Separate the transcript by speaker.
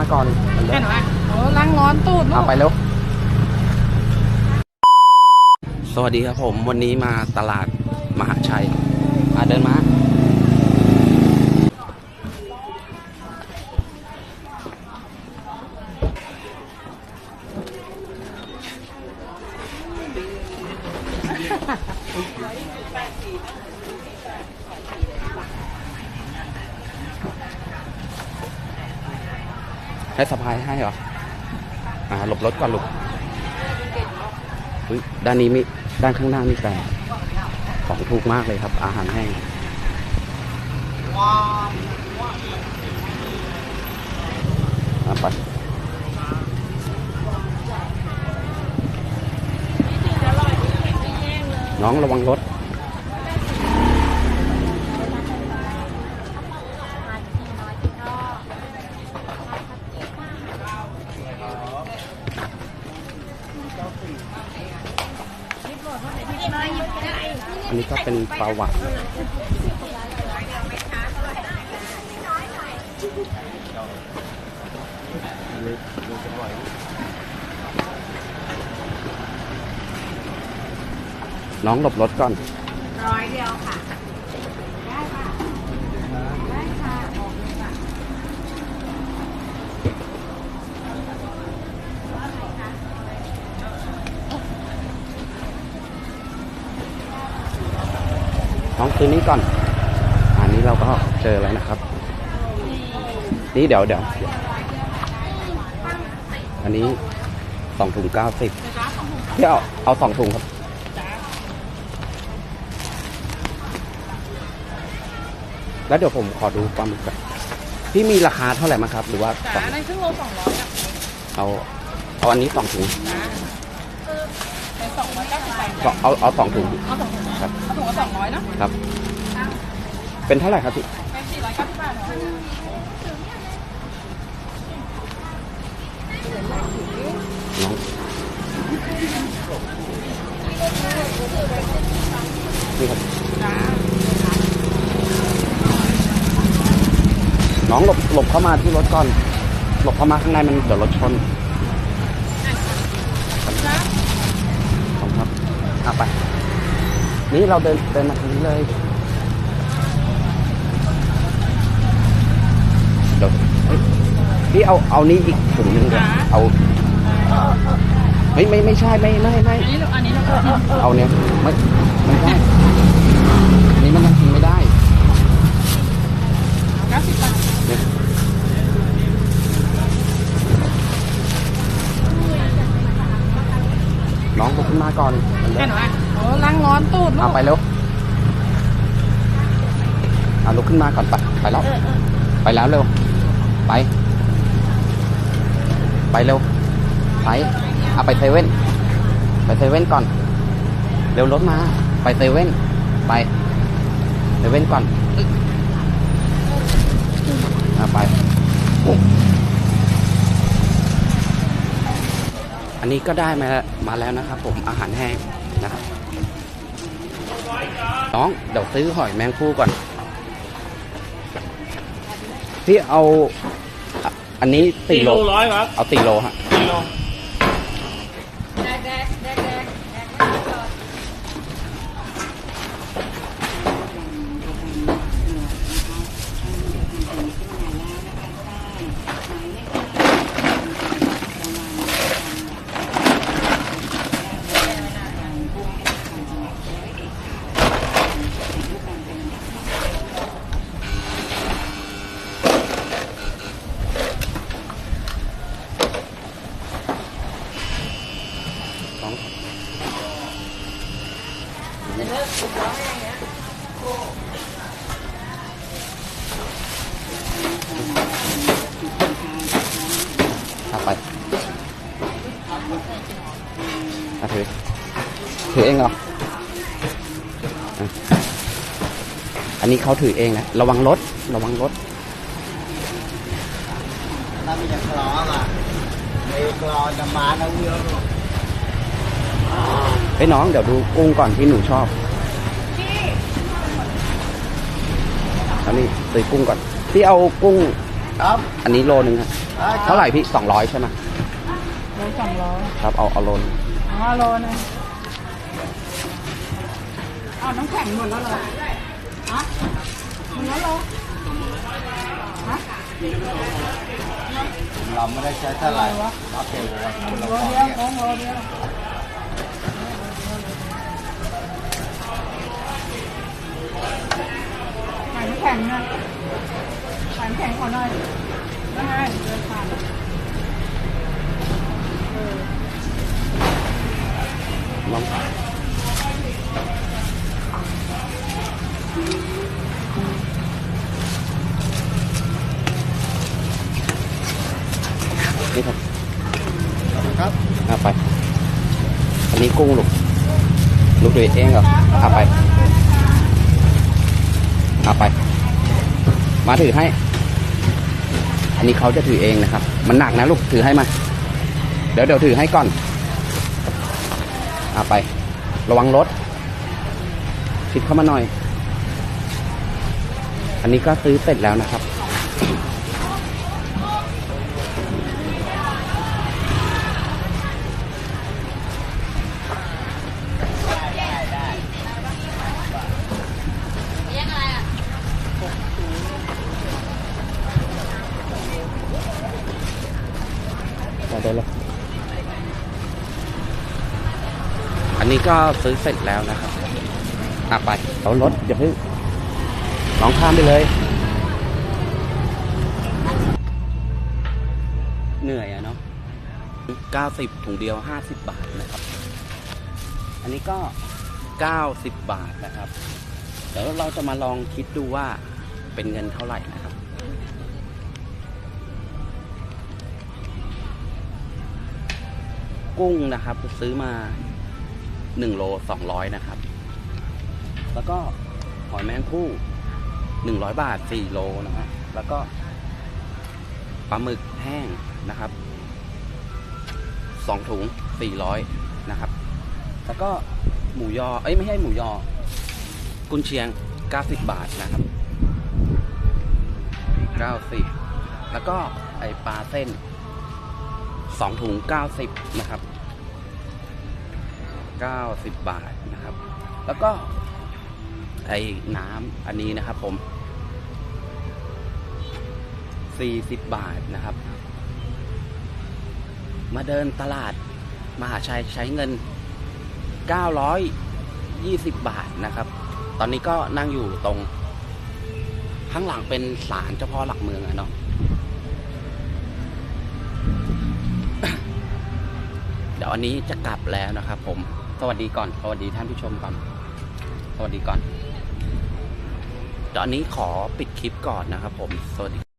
Speaker 1: มาก่อนเร็
Speaker 2: เห็
Speaker 1: วน
Speaker 2: ไหมโอ้ล้างร้อนตูดลู
Speaker 1: เอา
Speaker 2: ก
Speaker 1: ไปเร็วสวัสดีครับผม วันนี้มาตลาดมหาชัยมาเดินมา ให้สะพายให้เหรอ อ่า หลบรถก่อนลูกด้านนี้มีด้านข้างหน้ามีแต่ของถูกมากเลยครับ อาหารแห้งไปน้องระวังรถ อันนี้ก็เป็นปลาหวานน้องหลบรถก่อน
Speaker 2: ร้อยเดียวค่ะ ได้ค่ะ ได้ค่ะออกเลยค่ะ
Speaker 1: น้องซื้อนี้ก่อน อันนี้เราก็เจอแล้วนะครับ นี่เดี๋ยวเดี๋ยวอันนี้สองถุงเก้าสิบที่เอาเอาสองถุงครับแล้วเดี๋ยวผมขอดูปลาหมึกก่อนพี่มีราคาเท่าไหร่มั้งครับ หรือว่าสอง
Speaker 2: ในครึ่งโลสองร้อย
Speaker 1: เอาเอาอันนี้สองถุง
Speaker 2: เก้าสิบแปด
Speaker 1: ก็เอาเอาสองถุง
Speaker 2: เอาสองถุง
Speaker 1: ครับ
Speaker 2: เอาถุงละสองร้อยเนาะ
Speaker 1: ครับ เป็นเท่าไหร่ครับพี่
Speaker 2: เป็นสี่ร้อยเก้าสิบบาทเนาะ
Speaker 1: น้องนี่ครับ
Speaker 2: จ๋า
Speaker 1: น้องหลบหลบเข้ามาที่รถก่อน หลบเข้ามาข้างในมันเดี๋ยวรถชน
Speaker 2: จ๋า
Speaker 1: ขอบคุณครับเอาไป นี่เราเดินเดินมาทางนี้เลยเดี๋ยวเฮ้ยพี่เอาเอานี้อีกถุงหนึงเดี๋ยวเอาไม่ไม่ไม่ใช่ไม่ไม่ไม่
Speaker 2: อันนี้เราอันนี้เราก็
Speaker 1: เอาเนี้ยไม่ไม่ได้อันนี้มันยังกินไม่ได้
Speaker 2: เก้าสิบบาท
Speaker 1: เนี่ยน้องลุกขึ้นมาก่อน
Speaker 2: เห็นไหมโอ้ล้างร้อนตูดลู
Speaker 1: เอา
Speaker 2: ก
Speaker 1: ไปเร็ว เอาลุกขึ้นมาก่อนไปไปแล้ว
Speaker 2: เออเออ
Speaker 1: ไปแล้วเร็ว ไป ไปเร็ว ไปเอาไปเซเว่น ไปเซเว่นก่อน เร็วรถมา ไปเซเว่น ไป เซเว่นก่อนเอาไป อันนี้ก็ได้มามาแล้วนะครับผมอาหารแห้งนะครับน้องเดี๋ยวซื้อหอยแมงผู้ก่อน พี่เอาอะอันนี้สี่
Speaker 3: สี่
Speaker 1: โล
Speaker 3: โลร้อยครับ
Speaker 1: เอาสี่โลฮะ
Speaker 3: สี่โล
Speaker 2: แดกแดกแดกแดกแดก
Speaker 1: สอง เอาไปเอาถือถือเองเหรออันนี้เขาถือเองนะ ระวังรถ ระวังรถ
Speaker 4: nó bây giờ clò mà đi clò cho má nó vui lắm
Speaker 1: ไอ้ยน้องเดี๋ยวดูกุ้งก่อนที่หนูชอบอันนี้ซื้อกุ้งก่อน พี่เอากุ้ง
Speaker 4: ครับ
Speaker 1: อันนี้โลนึงครับ
Speaker 4: ได้ครับ
Speaker 1: เท่าไหร่พี่สองร้อยใช่ไหม
Speaker 2: โลสองร้อย
Speaker 1: ครับเอาเอาโลนง
Speaker 2: อ๋อโลนึงอ้าวน้ำแข็งหมดแล้วเหรอฮะหมดแล้วเหรอฮะ
Speaker 4: เราไม่ได้ใช้เท่าไหร่เราเก็บไว้คนละ
Speaker 2: โล
Speaker 4: ของ
Speaker 2: เดียว
Speaker 4: เนี่ย
Speaker 2: ของโลเดียวใส่น้ำแข็งนะใส่ น้ำแข็งก่อหน่อยได้เดินผ่านเออ
Speaker 1: ลองนี่ครับ
Speaker 4: ครับ
Speaker 1: เอาไป อันนี้กุ้งลูกลูกดูเองเหรอเอาไปเอาไป มาถือให้ อันนี้เขาจะถือเองนะครับ มันหนักนะลูกถือให้มา เดี๋ยวเดี๋ยวถือให้ก่อนเอาไป ระวังรถชิดเข้ามาหน่อย อันนี้ก็ซื้อเสร็จแล้วนะครับ มาได้เลย อันนี้ก็ซื้อเสร็จแล้วนะครับอะไปเอารถอย่าเพิ่งลองข้ามไปเลย เหนื่อยอะเนาะ90ถุงเดียว 50 บาทนะครับ อันนี้ก็ 90 บาทนะครับ เดี๋ยวเราจะมาลองคิดดูว่าเป็นเงินเท่าไหร่นะครับ กุ้งนะครับ ซื้อมา 1โล200 นะครับ แล้วก็หอยแมงผู้100 บาท 4 โลนะฮะแล้วก็ปลาหมึกแห้งนะครับ2ถุง 400 นะครับ แล้วก็หมูยอ เอ้ย ไม่ใช่หมูยอ กุนเชียง 90 บาทนะครับ 90 แล้วก็ไอปลาเส้น 2 ถุง 90 นะครับ 90 บาทนะครับ แล้วก็ไอ้น้ำอันนี้นะครับผม 40 บาทนะครับ มาเดินตลาดมหาชัยใช้เงิน 920 บาทนะครับ ตอนนี้ก็นั่งอยู่ตรง ข้างหลังเป็นศาลเจ้าพ่อหลักเมืองอะเนาะเดี๋ยวอันนี้จะกลับแล้วนะครับผม สวัสดีก่อน สวัสดีท่านผู้ชมก่อน สวัสดีก่อนตอันนี้ขอปิดคลิปก่อนนะครับผม สวัสดี